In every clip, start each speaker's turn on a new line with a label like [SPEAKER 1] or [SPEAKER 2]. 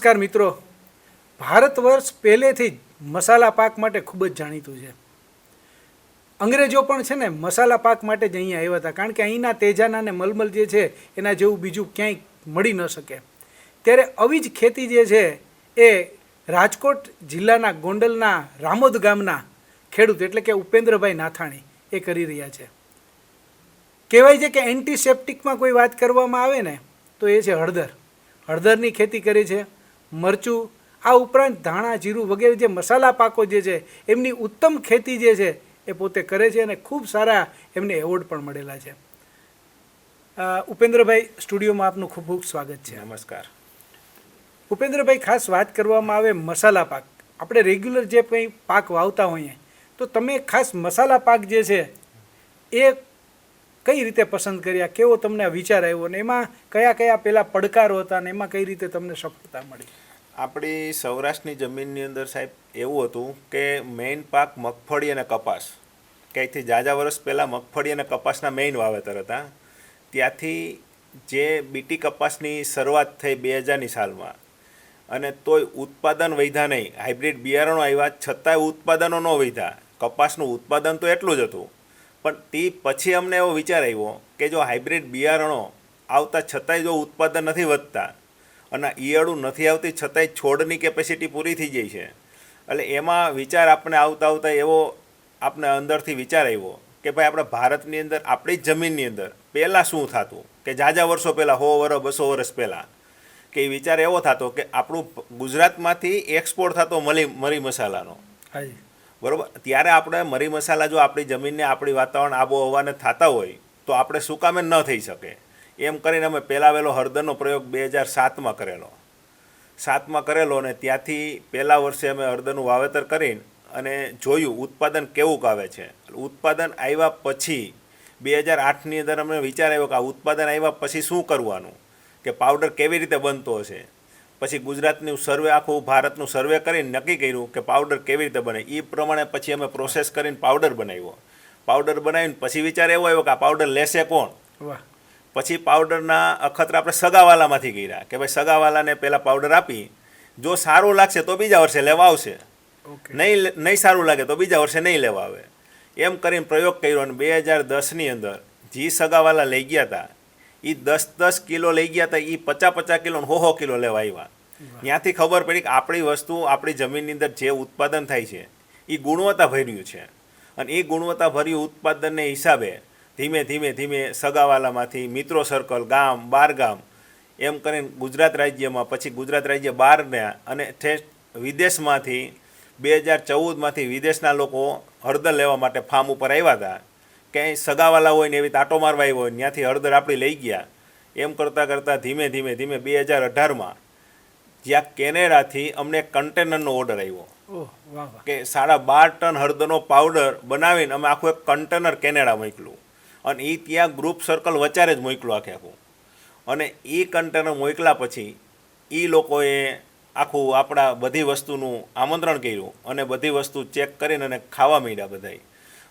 [SPEAKER 1] નમસ્કાર મિત્રો. ભારત વર્ષ પહેલેથી જ મસાલા પાક માટે ખૂબ જ જાણીતું છે. અંગ્રેજો પણ છે ને મસાલા પાક માટે જ અહીંયા આવ્યા હતા. કારણ કે અહીંના તેજાના અને મલમલ જે છે, એના જેવું બીજું ક્યાંય મળી ન શકે. ત્યારે આવી જ ખેતી જે છે, એ રાજકોટ જિલ્લાના ગોંડલના રામોદ ગામના ખેડૂત એટલે કે ઉપેન્દ્રભાઈ નાથાણી એ કરી રહ્યા છે. કહેવાય છે કે એન્ટિસેપ્ટિકમાં કોઈ વાત કરવામાં આવે ને, તો એ છે હળદર. હળદરની ખેતી કરી છે. મરચું આ ઉપરાંત ધાણા જીરું વગેરે જે મસાલા પાકો જે છે એમની ઉત્તમ ખેતી જે છે એ પોતે કરે છે અને ખૂબ સારા એમને એવોર્ડ પણ મળેલા છે. ઉપેન્દ્રભાઈ સ્ટુડિયોમાં આપનું ખૂબ ખૂબ સ્વાગત છે.
[SPEAKER 2] નમસ્કાર.
[SPEAKER 1] ઉપેન્દ્રભાઈ ખાસ વાત કરવામાં આવે મસાલા પાક. આપણે રેગ્યુલર જે કંઈ પાક વાવતા હોઈએ તો તમે ખાસ મસાલા પાક જે છે એ કઈ રીતે પસંદ કર્યા, કેવો તમને વિચાર આવ્યો ને એમાં કયા કયા પેલા પડકારો હતા અને એમાં કઈ રીતે તમને સફળતા મળી?
[SPEAKER 2] આપણી સૌરાષ્ટ્રની જમીનની અંદર સાહેબ એવું હતું કે મેઇન પાક મગફળી અને કપાસ. ક્યાંયથી જાજા વર્ષ પહેલાં મગફળી અને કપાસના મેઇન વાવેતર હતા. ત્યાંથી જે બીટી કપાસની શરૂઆત થઈ બે હજારની સાલમાં. અને તોય ઉત્પાદન વધ્યા નહીં. હાઇબ્રિડ બિયારણો આવ્યા છતાંય ઉત્પાદનો ન વધ્યા. કપાસનું ઉત્પાદન તો એટલું જ હતું. પણ તે પછી અમને એવો વિચાર આવ્યો કે જો હાઇબ્રિડ બિયારણો આવતા છતાંય જો ઉત્પાદન નથી વધતા અને ઈયળું નથી આવતી, છતાંય છોડની કેપેસિટી પૂરી થઈ જાય છે. એટલે એમાં વિચાર આપણે આવતા આવતા એવો આપણે અંદરથી વિચાર આવ્યો કે ભાઈ આપણા ભારતની અંદર, આપણી જ જમીનની અંદર પહેલાં શું થતું? કે જાજા વર્ષો પહેલાં સો વર્ષ બસો વર્ષ પહેલાં કે એ વિચાર એવો થતો કે આપણું ગુજરાતમાંથી એક્સપોર્ટ થતો મરી મરી મસાલાનો.
[SPEAKER 1] હાજી.
[SPEAKER 2] બરોબર? ત્યારે આપણે મરી મસાલા જો આપણી જમીનને, આપણી વાતાવરણ આબોહવાને થતા હોય, તો આપણે શું કામે ન થઈ શકે. એમ કરીને અમે પહેલાં વહેલો હળદરનો પ્રયોગ બે હજાર સાતમાં કરેલો. સાતમાં કરેલો અને ત્યાંથી પહેલાં વર્ષે અમે હળદરનું વાવેતર કરીને અને જોયું ઉત્પાદન કેવું આવે છે. ઉત્પાદન આવ્યા પછી, બે હજાર આઠની અંદર અમને વિચાર આવ્યો કે આ ઉત્પાદન આવ્યા પછી શું કરવાનું? કે પાવડર કેવી રીતે બનતો હશે? પછી ગુજરાતનું સર્વે આખું ભારતનું સર્વે કરીને નક્કી કર્યું કે પાવડર કેવી રીતે બને. એ પ્રમાણે પછી અમે પ્રોસેસ કરીને પાવડર બનાવ્યો. પાવડર બનાવીને પછી વિચાર એવો આવ્યો કે આ પાવડર લેશે કોણ? પછી પાવડરના અખતરા આપણે સગાવાલામાંથી કર્યા કે ભાઈ સગાવાલાને પહેલાં પાવડર આપી. જો સારું લાગશે તો બીજા વર્ષે લેવા આવશે. નહીં નહીં સારું લાગે તો બીજા વર્ષે નહીં લેવા આવે. એમ કરીને પ્રયોગ કર્યો અને બે હજાર દસની અંદર જી સગાવાલા લઈ ગયા હતા એ દસ દસ કિલો લઈ ગયા હતા એ પચાસ પચાસ કિલો હો હો કિલો લેવા આવ્યા ત્યાંથી ખબર પડી કે આપણી વસ્તુ આપણી જમીનની અંદર જે ઉત્પાદન થાય છે એ ગુણવત્તા ભર્યું છે. અને એ ગુણવત્તા ભર્યું ઉત્પાદનને હિસાબે ધીમે ધીમે ધીમે સગાવાલામાંથી મિત્રો સર્કલ ગામ બાર ગામ એમ કરીને ગુજરાત રાજ્યમાં પછી ગુજરાત રાજ્ય બહારને અને ઠેઠ વિદેશમાંથી બે હજાર ચૌદમાંથી વિદેશના લોકો હળદર લેવા માટે ફાર્મ ઉપર આવ્યા હતા ક્યાંય સગાવાલા હોય ને એવી તાટો મારવા આવ્યો હોય ત્યાંથી હળદર આપણી લઈ ગયા. એમ કરતાં કરતાં ધીમે ધીમે ધીમે બે હજાર અઢારમાં જ્યાં કેનેડાથી અમને કન્ટેનરનો ઓર્ડર આવ્યો. કે સાડા બાર ટન હળદરનો પાવડર બનાવીને અમે આખું એક કન્ટેનર કેનેડા મોકલું અને એ ત્યાં ગ્રુપ સર્કલ વચારે જ મોકલું આખે આખું. અને એ કન્ટેનર મોકલા પછી એ લોકોએ આખું આપણા બધી વસ્તુનું આમંત્રણ કર્યું અને બધી વસ્તુ ચેક કરીને અને ખાવા માંડ્યા બધાય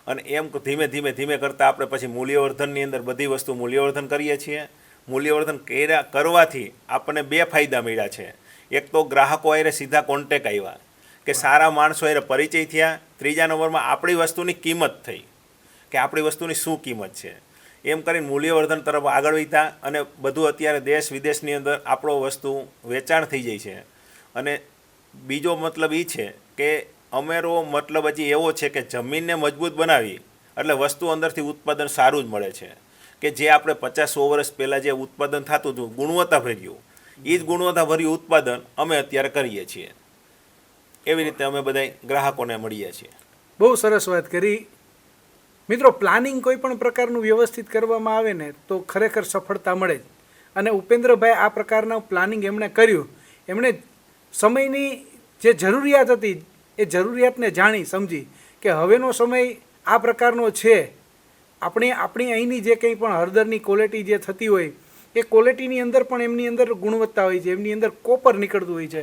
[SPEAKER 2] અને એમ ધીમે ધીમે ધીમે કરતાં આપણે પછી મૂલ્યવર્ધનની અંદર બધી વસ્તુ મૂલ્યવર્ધન કરીએ છીએ. મૂલ્યવર્ધન કર્યા કરવાથી આપણને બે ફાયદા મળ્યા છે. એક તો ગ્રાહકો હારે સીધા કોન્ટેક આવ્યા કે સારા માણસો હારે પરિચય થયા. ત્રીજા નંબરમાં આપણી વસ્તુની કિંમત થઈ કે આપણી વસ્તુની શું કિંમત છે. એમ કરીને મૂલ્યવર્ધન તરફ આગળ વધ્યા અને બધું અત્યારે દેશ વિદેશની અંદર આપણો વસ્તુ વેચાણ થઈ જાય છે. અને બીજો મતલબ એ છે કે અમેરો મતલબ હજી એવો છે કે જમીનને મજબૂત બનાવી એટલે વસ્તુ અંદરથી ઉત્પાદન સારું જ મળે છે. કે જે આપણે પચાસ સો વર્ષ પહેલાં જે ઉત્પાદન થતું હતું ગુણવત્તા ભર્યું એ જ ગુણવત્તા ભર્યું ઉત્પાદન અમે અત્યારે કરીએ છીએ. એવી રીતે અમે બધા ગ્રાહકોને મળીએ છીએ.
[SPEAKER 1] બહુ સરસ વાત કરી. મિત્રો, પ્લાનિંગ કોઈ પણ પ્રકારનું વ્યવસ્થિત કરવામાં આવે ને, તો ખરેખર સફળતા મળે જ. અને ઉપેન્દ્રભાઈ આ પ્રકારના પ્લાનિંગ એમણે કર્યું. એમણે સમયની જે જરૂરિયાત હતી એ જરૂરિયાતને જાણી સમજી કે હવેનો સમય આ પ્રકારનો છે. આપણે આપણી અહીંની જે કંઈ પણ હળદરની ક્વોલિટી જે થતી હોય એ ક્વોલિટીની અંદર પણ એમની અંદર ગુણવત્તા હોય છે. એમની અંદર કોપર નીકળતું હોય છે.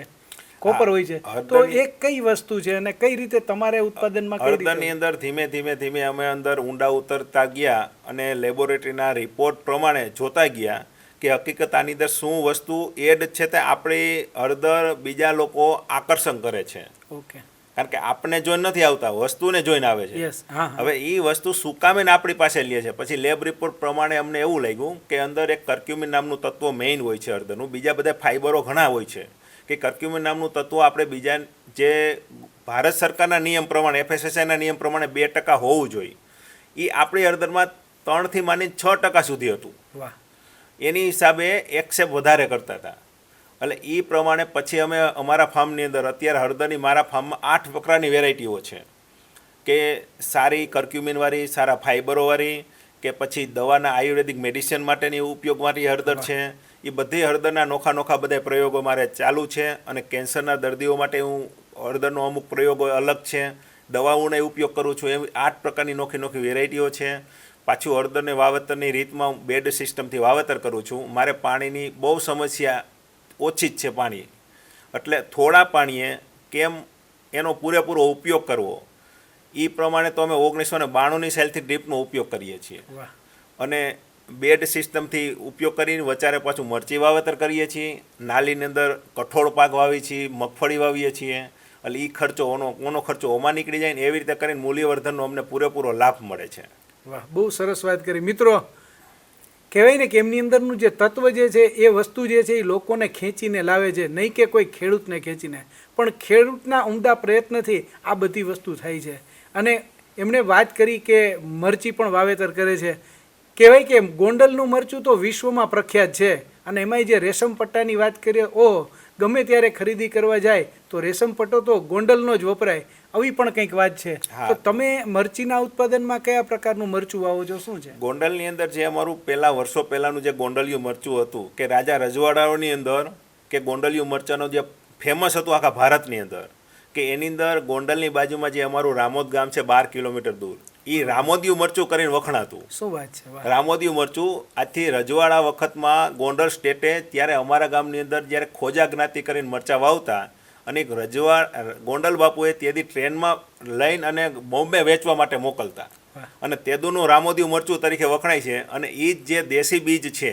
[SPEAKER 1] કોપર હોય છે. તો એ કઈ વસ્તુ છે અને કઈ રીતે તમારે ઉત્પાદનમાં
[SPEAKER 2] હળદરની અંદર ધીમે ધીમે ધીમે અમે અંદર ઊંડા ઉતરતા ગયા અને લેબોરેટરીના રિપોર્ટ પ્રમાણે જોતા ગયા કે હકીકત આની અંદર શું વસ્તુ એડ છે તે આપણી હળદર બીજા લોકો આકર્ષણ કરે છે.
[SPEAKER 1] ઓકે
[SPEAKER 2] કારણ કે આપણે જોઈને નથી આવતા વસ્તુને જોઈને આવે છે.
[SPEAKER 1] યસ હા હા.
[SPEAKER 2] હવે એ વસ્તુ સુકામીને આપણી પાસે લે છે. પછી લેબ રિપોર્ટ પ્રમાણે અમને એવું લાગ્યું કે અંદર એક કર્ક્યુમિન નામનું તત્વ મેઇન હોય છે અર્ધનું. બીજા બધા ફાઇબરો ઘણા હોય છે. કે કર્ક્યુમિન નામનું તત્વ આપણે બીજા જે ભારત સરકારના નિયમ પ્રમાણે એફએસએસઆઈના નિયમ પ્રમાણે બે ટકા હોવું જોઈએ. એ આપણી હળદરમાં ત્રણથી માની છ ટકા સુધી હતું.
[SPEAKER 1] વાહ.
[SPEAKER 2] એની હિસાબે એક્સેપ વધારે કરતા હતા. એટલે એ પ્રમાણે પછી અમે અમારા ફાર્મની અંદર, અત્યારે હળદરની મારા ફાર્મમાં આઠ પ્રકારની વેરાયટીઓ છે. કે સારી કર્ક્યુમિનવાળી સારા ફાઇબરોવાળી કે પછી દવાના આયુર્વેદિક મેડિસિન માટેની ઉપયોગ માટે હળદર છે. એ બધી હળદરના નોખા નોખા બધા પ્રયોગો મારે ચાલુ છે અને કેન્સરના દર્દીઓ માટે હું હળદરનો અમુક પ્રયોગો અલગ છે. દવાઓનો ઉપયોગ કરું છું. એવી આઠ પ્રકારની નોખી નોખી વેરાયટીઓ છે. પાછું હળદરને વાવેતરની રીતમાં બેડ સિસ્ટમથી વાવેતર કરું છું. મારે પાણીની બહુ સમસ્યા ઓછી જ છે પાણી એટલે થોડા પાણીએ કેમ એનો પૂરેપૂરો ઉપયોગ કરવો? એ પ્રમાણે તો અમે ઓગણીસો ને બાણુંની સેલથી ડ્રીપનો ઉપયોગ કરીએ છીએ. અને બેડ સિસ્ટમથી ઉપયોગ કરીને વચારે પાછું મરચી વાવેતર કરીએ છીએ. નાલીની અંદર કઠોળ પાક વાવીએ છીએ મગફળી વાવીએ છીએ. એટલે એ ખર્ચો ઓનો ઓનો ખર્ચો ઓમાં નીકળી જાય ને એવી રીતે કરીને મૂલ્યવર્ધનનો અમને પૂરેપૂરો લાભ મળે છે.
[SPEAKER 1] વાહ બહુ સરસ વાત કરી. મિત્રો કહેવાય ને કે એમની અંદરનું જે તત્વ જે છે, એ વસ્તુ જે છે, એ લોકોને ખેંચીને લાવે છે. નહીં કે કોઈ ખેડૂતને ખેંચીને. પણ ખેડૂતના ઉમદા પ્રયત્નથી આ બધી વસ્તુ થાય છે. અને એમણે વાત કરી કે મરચી પણ વાવેતર કરે છે. કહેવાય કે ગોંડલનું મરચું તો વિશ્વમાં પ્રખ્યાત છે. અને એમાંય જે રેશમ પટ્ટાની વાત કરીએ, ઓહ ગમે ત્યારે ખરીદી કરવા જાય તો રેશમ પટ્ટો તો ગોંડલનો જ વપરાય. આવી પણ કંઈક વાત છે. તો તમે મરચીના ઉત્પાદનમાં કયા પ્રકારનું મરચું વાવો છો? શું છે?
[SPEAKER 2] ગોંડલની અંદર જે અમારું પહેલાં વર્ષો પહેલાંનું જે ગોંડલિયું મરચું હતું કે રાજા રજવાડાઓની અંદર કે ગોંડલિયું મરચાંનો જે ફેમસ હતું આખા ભારતની અંદર કે એની અંદર ગોંડલની બાજુમાં જે અમારું રામોદ ગામ છે બાર કિલોમીટર દૂર. એ રામોદિયું મરચું કરીને વખણાતું.
[SPEAKER 1] શું વાત છે
[SPEAKER 2] રામોદિયું મરચું આજથી રજવાડા વખતમાં ગોંડલ સ્ટેટે ત્યારે અમારા ગામની અંદર જ્યારે ખોજા જ્ઞાતિ કરીને મરચાં વાવતા અને એક રજવા ગોંડલ બાપુએ તેથી ટ્રેનમાં લઈને અને બોમ્બે વેચવા માટે મોકલતા. અને તેદુનું રામોદિયું મરચું તરીકે વખણાય છે અને એ જ જે દેશી બીજ છે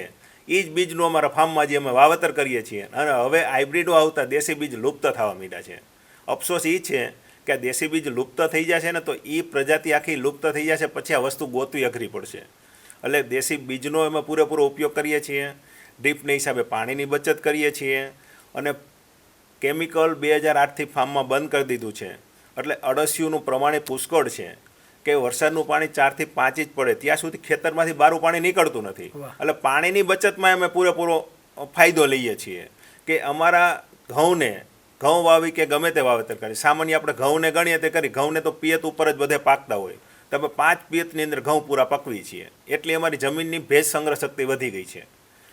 [SPEAKER 2] એ જ બીજનું અમારા ફાર્મમાં જે અમે વાવેતર કરીએ છીએ. અને હવે હાઇબ્રિડો આવતા દેશી બીજ લુપ્ત થવા માંડ્યા છે. અફસોસ એ છે કે દેશી બીજ લુપ્ત થઈ જશે ને તો એ પ્રજાતિ આખી લુપ્ત થઈ જશે પછી આ વસ્તુ ગોતવી અઘરી પડશે. એટલે દેશી બીજનો અમે પૂરેપૂરો ઉપયોગ કરીએ છીએ ડ્રીપને હિસાબે પાણીની બચત કરીએ છીએ અને કેમિકલ બે હજાર આઠથી ફાર્મમાં બંધ કરી દીધું છે. એટલે અળસિયુંનું પ્રમાણે પુષ્કળ છે કે વરસાદનું પાણી ચારથી પાંચ જ પડે ત્યાં સુધી ખેતરમાંથી બારું પાણી નીકળતું નથી. એટલે પાણીની બચતમાં અમે પૂરેપૂરો ફાયદો લઈએ છીએ કે અમારા ઘઉંને ઘઉં વાવી કે ગમે તે વાવેતર કરી સામાન્ય આપણે ઘઉંને ગણીએ તે કરી ઘઉંને તો પિયત ઉપર જ બધે પાકતા હોય. તમે પાંચ પિયતની અંદર ઘઉં પૂરા પકવી છીએ. એટલી અમારી જમીનની ભેજ સંગ્રહ શક્તિ વધી ગઈ છે.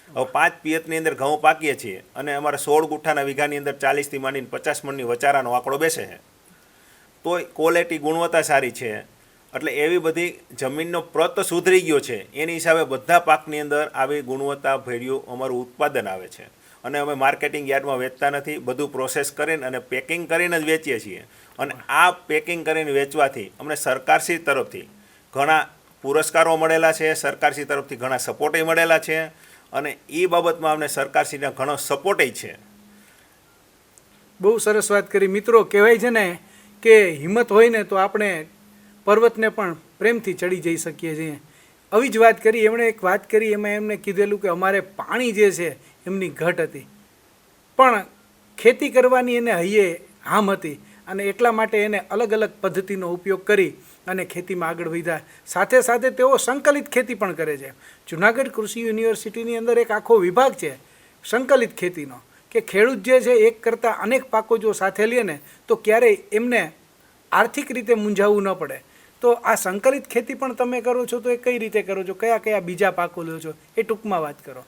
[SPEAKER 2] હવે પાંચ પિયતની અંદર ઘઉં પાકીએ છીએ અને અમારા સોળ ગુઠ્ઠાના વીઘાની અંદર ચાલીસથી માંડીને પચાસ મણની વચારાનો આંકડો બેસે છે. તોય ક્વોલિટી ગુણવત્તા સારી છે. એટલે એવી બધી જમીનનો પ્રત સુધરી ગયો છે. એની હિસાબે બધા પાકની અંદર આવી ગુણવત્તા ભેળ્યું અમારું ઉત્પાદન આવે છે. અને અમે માર્કેટિંગ યાર્ડમાં વેચતા નથી, બધું પ્રોસેસ કરીને અને પેકિંગ કરીને જ વેચીએ છીએ. અને આ પેકિંગ કરીને વેચવાથી અમને સરકારશ્રી તરફથી ઘણા પુરસ્કારો મળેલા છે, સરકારશ્રી તરફથી ઘણા સપોર્ટે મળેલા છે અને એ બાબતમાં અમને સરકારશ્રીના ઘણો સપોર્ટે છે.
[SPEAKER 1] બહુ સરસ વાત કરી. મિત્રો, કહેવાય છે ને કે હિંમત હોય ને તો આપણે પર્વતને પણ પ્રેમથી ચડી જઈ શકીએ છીએ. આવી જ વાત કરી. એમણે એક વાત કરી, એમાં એમને કીધેલું કે અમારે પાણી જે છે એમની ઘટ હતી. પણ ખેતી કરવાની એને હૈયે હામ હતી અને એટલા માટે એને અલગ અલગ પદ્ધતિનો ઉપયોગ કરી અને ખેતીમાં આગળ વધ્યા. સાથે સાથે તેઓ સંકલિત ખેતી પણ કરે છે. જુનાગઢ કૃષિ યુનિવર્સિટીની અંદર એક આખો વિભાગ છે સંકલિત ખેતીનો, કે ખેડૂત જે છે એક કરતાં અનેક પાકો જો સાથે લે ને, તો ક્યારેય એમને આર્થિક રીતે મૂંઝાવવું ન પડે. તો આ સંકલિત ખેતી પણ તમે કરો છો, તો એ કઈ રીતે કરો છો? કયા કયા બીજા પાકો લો છો? એ ટૂંકમાં વાત કરો.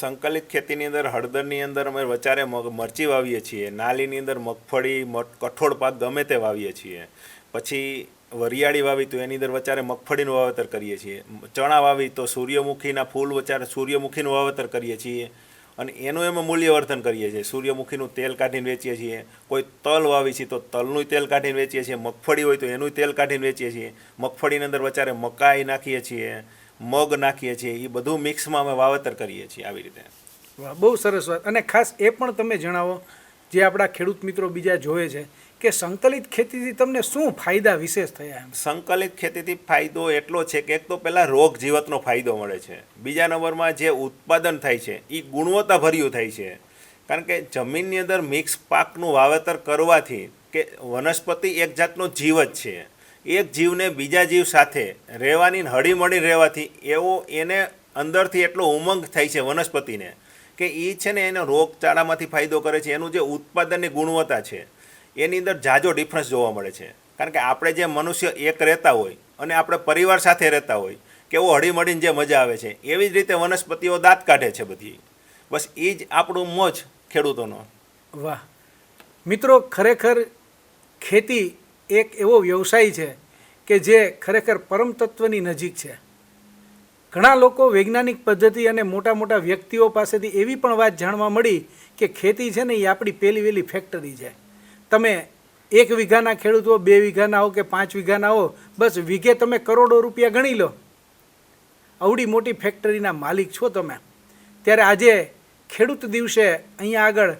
[SPEAKER 2] સંકલિત ખેતીની અંદર, હળદરની અંદર અમે વચારે મરચી વાવીએ છીએ. નાલીની અંદર મગફળી કઠોળ પાક ગમે તે વાવીએ છીએ. પછી વરિયાળી વાવી તો એની અંદર વચારે મગફળીનું વાવેતર કરીએ છીએ. ચણા વાવી તો સૂર્યમુખીના ફૂલ વચારે સૂર્યમુખીનું વાવેતર કરીએ છીએ. અને એનું એમાં મૂલ્યવર્ધન કરીએ છીએ. સૂર્યમુખીનું તેલ કાઢીને વેચીએ છીએ. કોઈ તલ વાવી છીએ તો તલનું તેલ કાઢીને વેચીએ છીએ. મગફળી હોય તો એનું તેલ કાઢીને વેચીએ છીએ. મગફળીની અંદર વચારે મકાઈ નાખીએ છીએ, મગ નાખીએ છીએ. એ બધું મિક્સમાં અમે વાવેતર કરીએ છીએ આવી રીતે.
[SPEAKER 1] બહુ સરસ વાત. અને ખાસ એ પણ તમે જણાવો, જે આપણા ખેડૂત મિત્રો બીજા જોવે છે કે સંકલિત ખેતીથી તમને શું ફાયદા વિશેષ થયા એમ?
[SPEAKER 2] સંકલિત ખેતીથી ફાયદો એટલો છે કે એક તો પહેલાં રોગ જીવતનો ફાયદો મળે છે. બીજા નંબરમાં જે ઉત્પાદન થાય છે એ ગુણવત્તાભર્યું થાય છે. કારણ કે જમીનની અંદર મિક્સ પાકનું વાવેતર કરવાથી કે વનસ્પતિ એક જાતનો જીવ જ છે. એક જીવને બીજા જીવ સાથે રહેવાની હળીમળી રહેવાથી એવો એને અંદરથી એટલો ઉમંગ થાય છે વનસ્પતિને કે એ છે ને એને રોગચાળામાંથી ફાયદો કરે છે. એનું જે ઉત્પાદનની ગુણવત્તા છે એની અંદર જાજો ડિફરન્સ જોવા મળે છે. કારણ કે આપણે જે મનુષ્ય એક રહેતા હોય અને આપણે પરિવાર સાથે રહેતા હોય કેવો હળીમળીને જે મજા આવે છે, એવી જ રીતે વનસ્પતિઓ દાંત કાઢે છે બધી. બસ એ જ આપણું મોજ ખેડૂતોનો.
[SPEAKER 1] વાહ. મિત્રો, ખરેખર ખેતી એક એવો વ્યવસાય છે કે જે ખરેખર પરમ તત્વની નજીક છે. ઘણા લોકો વૈજ્ઞાનિક પદ્ધતિ અને મોટા મોટા વ્યક્તિઓ પાસેથી એવી પણ વાત જાણવા મળી કે ખેતી છે ને એ આપણી પહેલી વહેલી ફેક્ટરી છે. તમે એક વીઘાના ખેડૂતો, બે વીઘાના હો કે પાંચ વીઘાના હો, બસ વીઘે તમે કરોડો રૂપિયા ગણી લો. અવડી મોટી ફેક્ટરીના માલિક છો તમે. ત્યારે આજે ખેડૂત દિવસે અહીંયા આગળ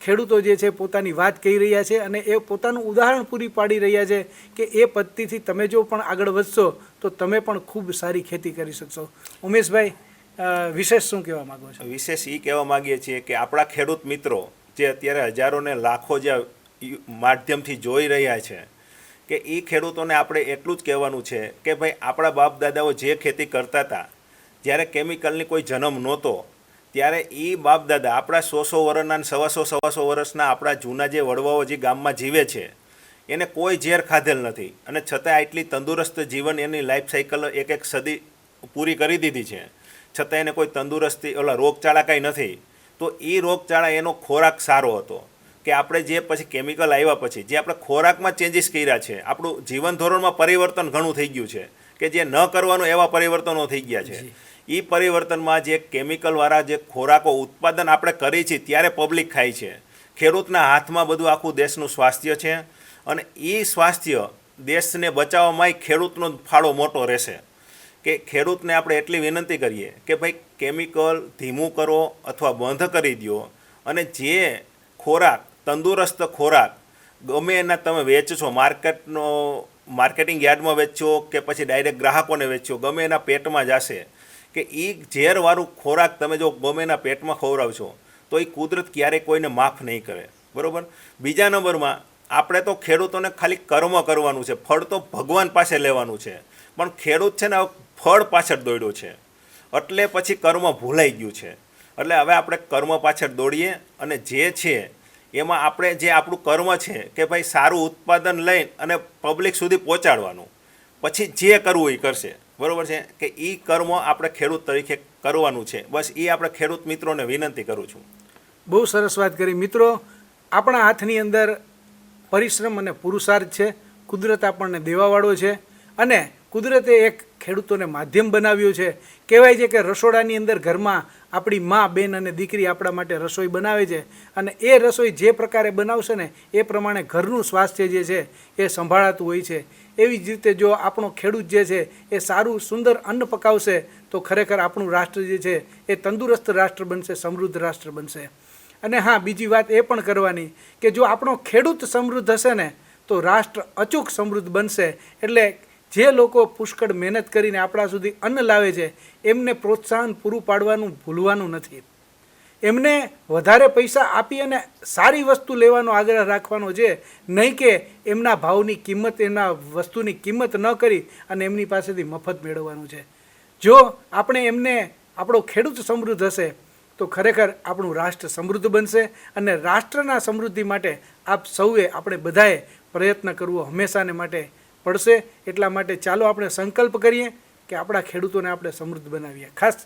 [SPEAKER 1] ખેડૂતો જે છે પોતાની વાત કહી રહ્યા છે અને એ પોતાનું ઉદાહરણ પૂરી પાડી રહ્યા છે કે એ પદ્ધતિથી તમે જો પણ આગળ વધશો, તો તમે પણ ખૂબ સારી ખેતી કરી શકશો. ઉમેશભાઈ વિશેષ શું કહેવા માગો છો?
[SPEAKER 2] વિશેષ એ કહેવા માગીએ છીએ કે આપણા ખેડૂત મિત્રો જે અત્યારે હજારો ને લાખો જે માધ્યમથી જોઈ રહ્યા છે કે એ ખેડૂતોને આપણે એટલું જ કહેવાનું છે કે ભાઈ, આપણા બાપ દાદાઓ જે ખેતી કરતા હતા, જ્યારે કેમિકલની કોઈ જન્મ નહોતો, ત્યારે એ બાપ દાદા આપણા સો સો વર્ષના સવાસો સવાસો વર્ષના આપણા જૂના જે વડવાઓ જે ગામમાં જીવે છે, એને કોઈ ઝેર ખાધેલ નથી. અને છતાં આટલી તંદુરસ્ત જીવન એની લાઈફ સાયકલ એક એક સદી પૂરી કરી દીધી છે. છતાં એને કોઈ તંદુરસ્તી ઓલા રોગચાળા કાંઈ નથી. તો એ રોગચાળા એનો ખોરાક સારો હતો. કે આપણે જે પછી કેમિકલ આવ્યા પછી જે આપણે ખોરાકમાં ચેન્જીસ કર્યા છે આપણું જીવન ધોરણમાં પરિવર્તન ઘણું થઈ ગયું છે કે જે ન કરવાનું એવા પરિવર્તનો થઈ ગયા છે. એ પરિવર્તનમાં જે કેમિકલવાળા જે ખોરાકો ઉત્પાદન આપણે કરી છીએ ત્યારે પબ્લિક ખાય છે. ખેડૂતના હાથમાં બધું આખું દેશનું સ્વાસ્થ્ય છે અને એ સ્વાસ્થ્ય દેશને બચાવવામાંય ખેડૂતનો ફાળો મોટો રહેશે. કે ખેડૂતને આપણે એટલી વિનંતી કરીએ કે ભાઈ કેમિકલ ધીમું કરો અથવા બંધ કરી દો અને જે ખોરાક તંદુરસ્ત ખોરાક. ગમે એના તમે વેચશો, માર્કેટનો, માર્કેટિંગ યાર્ડમાં વેચશો કે પછી ડાયરેક્ટ ગ્રાહકોને વેચશો, ગમે એના પેટમાં જશે કે એ ઝેરવાળું ખોરાક તમે જો ગમે એના પેટમાં ખવડાવશો, તો એ કુદરત ક્યારેય કોઈને માફ નહીં કરે. બરાબર? બીજા નંબરમાં, આપણે તો ખેડૂતોને ખાલી કર્મ કરવાનું છે, ફળ તો ભગવાન પાસે લેવાનું છે, પણ ખેડૂત છે ને ફળ પાછળ દોડ્યો છે, એટલે પછી કર્મ ભૂલાઈ ગયું છે. એટલે હવે આપણે કર્મ પાછળ દોડીએ અને જે છે એમાં આપણે જે આપણું કર્મ છે કે ભાઈ સારું ઉત્પાદન લઈને અને પબ્લિક સુધી પહોંચાડવાનું. પછી જે કરવું એ કરશે. બરાબર છે? કે એ કર્મ આપણે ખેડૂત તરીકે કરવાનું છે. બસ એ આપણે ખેડૂત મિત્રોને વિનંતી કરું છું.
[SPEAKER 1] બહુ સરસ વાત કરી. મિત્રો, આપણા હાથની અંદર પરિશ્રમ અને પુરુષાર્થ છે. કુદરત આપણને દેવાવાળો છે. અને કુદરતે એક ખેડૂતોને માધ્યમ બનાવ્યું છે. કહેવાય છે કે રસોડાની અંદર ઘરમાં આપણી મા, બેન અને દીકરી આપણા માટે રસોઈ બનાવે છે અને એ રસોઈ જે પ્રકારે બનાવશે ને, એ પ્રમાણે ઘરનું સ્વાસ્થ્ય જે છે, એ સંભાળાતું હોય છે. એવી જ રીતે જો આપણો ખેડૂત જે છે, એ સારું, સુંદર અન્ન પકાવશે, તો ખરેખર આપણું રાષ્ટ્ર જે છે, એ તંદુરસ્ત રાષ્ટ્ર બનશે, સમૃદ્ધ રાષ્ટ્ર બનશે. અને હા, બીજી વાત એ પણ કરવાની કે જો આપણો ખેડૂત સમૃદ્ધ હશે ને, તો રાષ્ટ્ર અચૂક સમૃદ્ધ બનશે. એટલે જે લોકો પુષ્કળ મહેનત કરીને આપણા સુધી અન્ન લાવે છે, એમને પ્રોત્સાહન પૂરું પાડવાનું ભૂલવાનું નથી. એમને વધારે પૈસા આપી અને સારી વસ્તુ લેવાનો આગ્રહ રાખવાનો છે, નહીં કે એમના ભાવની કિંમત, એમના વસ્તુની કિંમત ન કરી અને એમની પાસેથી મફત મેળવવાનું છે. જો આપણે એમને, આપણો ખેડૂત સમૃદ્ધ હશે, તો ખરેખર આપણું રાષ્ટ્ર સમૃદ્ધ બનશે અને રાષ્ટ્રના સમૃદ્ધિ માટે આપ સૌએ આપણે બધાએ પ્રયત્ન કરવો હંમેશાને માટે પડશે. એટલા માટે ચાલો આપણે સંકલ્પ કરીએ કે આપણા ખેડૂતોને આપણે સમૃદ્ધ બનાવીએ. ખાસ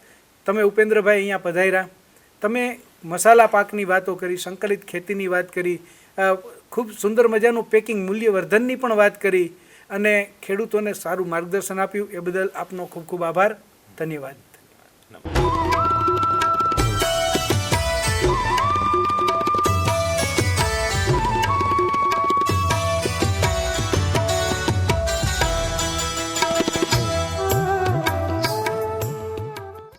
[SPEAKER 1] તમે ઉપેન્દ્રભાઈ અહીંયા પધાર્યા. તમે મસાલા પાકની વાતો કરી, સંકલિત ખેતીની વાત કરી ખૂબ સુંદર મજાનું પેકિંગ મૂલ્યવર્ધનની પણ વાત કરી અને ખેડૂતોને સારું માર્ગદર્શન આપ્યું. એ બદલ આપનો ખૂબ ખૂબ આભાર. ધન્યવાદ.